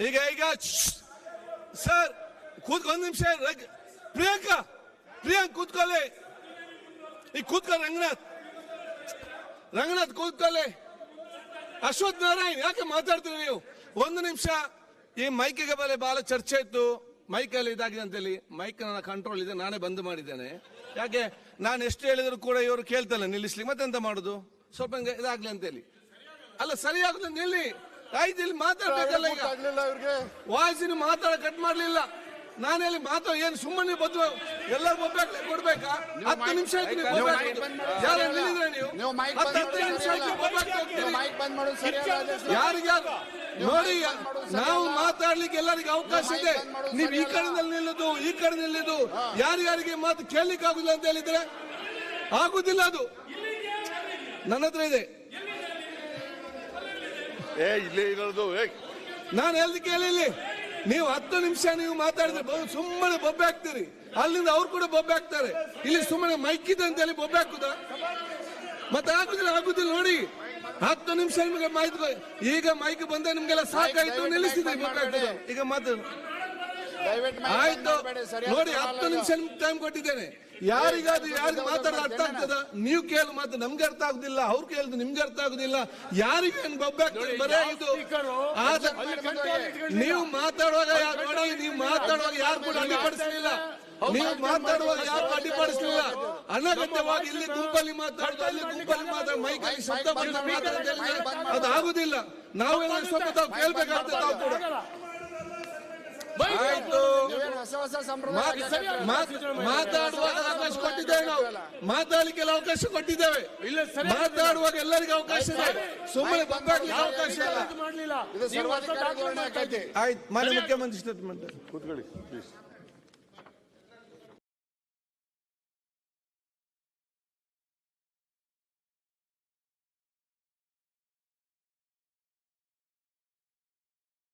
ಈಗ ಈಗ. ಸರ್ ಕೂತ್ಕೊಂಡ್ ನಿಮಿಷ. ಪ್ರಿಯಾಂಕಾ, ಪ್ರಿಯಾಂಕ್, ಕೂತ್ಕೊಳ್ಳಿ. ಈಗ ಕೂತ್ಕೊ ರಂಗನಾಥ್. ರಂಗನಾಥ್, ಕೂತ್ಕೊಳ್ಳಿ. ಅಶ್ವಥ್ ನಾರಾಯಣ್, ಯಾಕೆ ಮಾತಾಡ್ತೀರಿ ನೀವು? ಒಂದು ನಿಮಿಷ. ಈ ಮೈಕಿಗೆ ಬಲೆ ಬಹಳ ಚರ್ಚೆ ಇತ್ತು. ಮೈಕಲ್ಲಿ ಇದಾಗಿದೆ ಅಂತೇಳಿ. ಮೈಕ್ ನನ್ನ ಕಂಟ್ರೋಲ್ ಇದೆ. ನಾನೇ ಬಂದ್ ಮಾಡಿದ್ದೇನೆ. ಯಾಕೆ? ನಾನು ಎಷ್ಟು ಹೇಳಿದ್ರು ಕೂಡ ಇವರು ಕೇಳ್ತಲ್ಲ ನಿಲ್ಲಿಸ್ಲಿಕ್ಕೆ ಮತ್ತೆಂತ ಮಾಡುದು? ಸ್ವಲ್ಪ ಇದಾಗ್ಲಿ ಅಂತೇಳಿ. ಅಲ್ಲ ಸರಿಯಾಗುದು ನಿಲ್ಲಿ. ಆಯ್ತು ಇಲ್ಲಿ ಮಾತಾಡ್ಬೇಕಲ್ಲ ಈಗ. ಆಗ್ಲಿಲ್ಲ ಇವ್ರಿಗೆ. ವಾಯ್ಸಿನ ಮಾತಾಡ ಕಟ್ ಮಾಡ್ಲಿಲ್ಲ. ನಾನು ಹೇಳಿ ಮಾತಾ ಏನ್ ಸುಮ್ಮನೆ ಬದ್ವ ಎಲ್ಲರೂ ಒಬ್ಬಾಗ್ಲೇ ಕೊಡ್ಬೇಕಾ? ಹತ್ತು ನಿಮಿಷ ಆಯ್ತು ನೀವು. ಯಾರು ನಿಲ್ಲಿದ್ರೆ ನೀವು? ಹತ್ತು ನಿಮಿಷ ಆಯ್ತು ಹೋಗ್ತೀರಿ. ಯಾರಿಗಾರು ನೋಡಿ ನಾವು ಮಾತಾಡ್ಲಿಕ್ಕೆ ಎಲ್ಲರಿಗೂ ಅವಕಾಶ ಇದೆ. ನೀವು ಈ. ಕಡೆನಲ್ಲಿ ನಿಲ್ಲುದು ಈ ಕಡೆ ನಿಲ್ಲುದು ಯಾರ್ಯಾರಿಗೆ ಮಾತು ಕೇಳಲಿಕ್ಕೆ ಆಗುದಿಲ್ಲ ಅಂತ ಹೇಳಿದ್ರೆ? ಆಗುದಿಲ್ಲ ಅದು. ನನ್ನ ಹತ್ರ ಇದೆ. ಏ ಇಲ್ಲೇ ಇರೋದು ಏ. ನಾನು ಹೇಳ್ದು ಕೇಳಿಲ್ಲಿ ನೀವು ಹತ್ತು ನಿಮಿಷ ನೀವು ಮಾತಾಡಿದ್ರೆ ಸುಮ್ಮನೆ ಬೊಬ್ಬೆ ಹಾಕ್ತೀರಿ. ಅಲ್ಲಿಂದ ಅವ್ರು ಕೂಡ ಬೊಬ್ಬೆ ಹಾಕ್ತಾರೆ. ಇಲ್ಲಿ ಸುಮ್ಮನೆ ಮೈಕ್ ಇದೆ ಅಂತ ಹೇಳಿ ಬೊಬ್ಬೆ ಹಾಕುದ? ಮತ್ತೆ ಆಗುದಿಲ್ಲ ಆಗುದಿಲ್ಲ ನೋಡಿ. ಹತ್ತು ನಿಮಿಷ ನಿಮಗೆ ಮಾಹಿತಿ ಈಗ ಮೈಕ್ ಬಂದ ನಿಮ್ಗೆಲ್ಲ ಸಾಕಾಯ್ತು ನಿಲ್ಲಿಸಿದ್ರೆ ನಿಲ್ಲಿಸಿದೆ ಈಗ ಮಾತಾಡು. ಆಯ್ತು. ನೋಡಿ ಹತ್ತು. ನಿಮಿಷ ಟೈಮ್ ಕೊಟ್ಟಿದ್ದೇನೆ. ಯಾರಿಗಾದ್ರೂ ಯಾರಿಗೆ ಮಾತಾಡೋದು ಅರ್ಥ ಆಗ್ತದ? ನೀವು ಕೇಳು ಮಾತು ನಮ್ಗೆ ಅರ್ಥ ಆಗುದಿಲ್ಲ ಅವ್ರು ಕೇಳಿದ್ರು ನಿಮ್ಗೆ ಅರ್ಥ ಆಗುದಿಲ್ಲ. ಯಾರಿಗೆ ಏನ್ ಬೊಬ್ಬೆ ಆಗ್ತದೆ ಬರೇ ಇದು? ನೀವು ಮಾತಾಡುವಾಗ ನೋಡಿ ನೀವು ಮಾತಾಡುವಾಗ ಯಾರು ಕೂಡ ಅಡ್ಡಿಪಡಿಸಲಿಲ್ಲ. ನೀವು ಮಾತಾಡುವಾಗ ಯಾರು ಅಡ್ಡಿಪಡಿಸಲಿಲ್ಲ. ಅನಗತ್ಯವಾಗಿ ಇಲ್ಲಿ ಗುಂಪಲ್ಲಿ ಮಾತಾಡ್ತಾ ಇಲ್ಲಿ ಗುಂಪಲ್ಲಿ ಮಾತಾಡ ಮೈಕಲ್ಲಿ ಶಬ್ದ ಅದು ಆಗುದಿಲ್ಲ ನಾವೆಲ್ಲ ಸ್ವಲ್ಪ ತಾವು ಕೇಳ್ಬೇಕಾಗ್ತದೆ ತಾವು ಕೂಡ. ಹೊಸ ಸಂಪ್ರದಾಯ ಮಾತ್- ಮಾತಾಡುವಾಗ ಅವಕಾಶ ಕೊಟ್ಟಿದ್ದೇವೆ ನಾವು. ಮಾತಾಡ್ಲಿಕ್ಕೆಲ್ಲ ಅವಕಾಶ ಕೊಟ್ಟಿದ್ದೇವೆ. ಮಾತಾಡುವಾಗ ಎಲ್ಲರಿಗೂ ಅವಕಾಶ ಇದೆ. ಸುಮ್ಮನೆ ಬಂದಾಗ್ಲಿಕ್ಕೆ ಅವಕಾಶ ಇಲ್ಲ. ಆಯ್ತು ಮಾನ್ಯ ಮುಖ್ಯಮಂತ್ರಿ ಸ್ಟೇಟ್ಮೆಂಟ್ ಕೂತ್ಕೊಳ್ಳಿ ಪ್ಲೀಸ್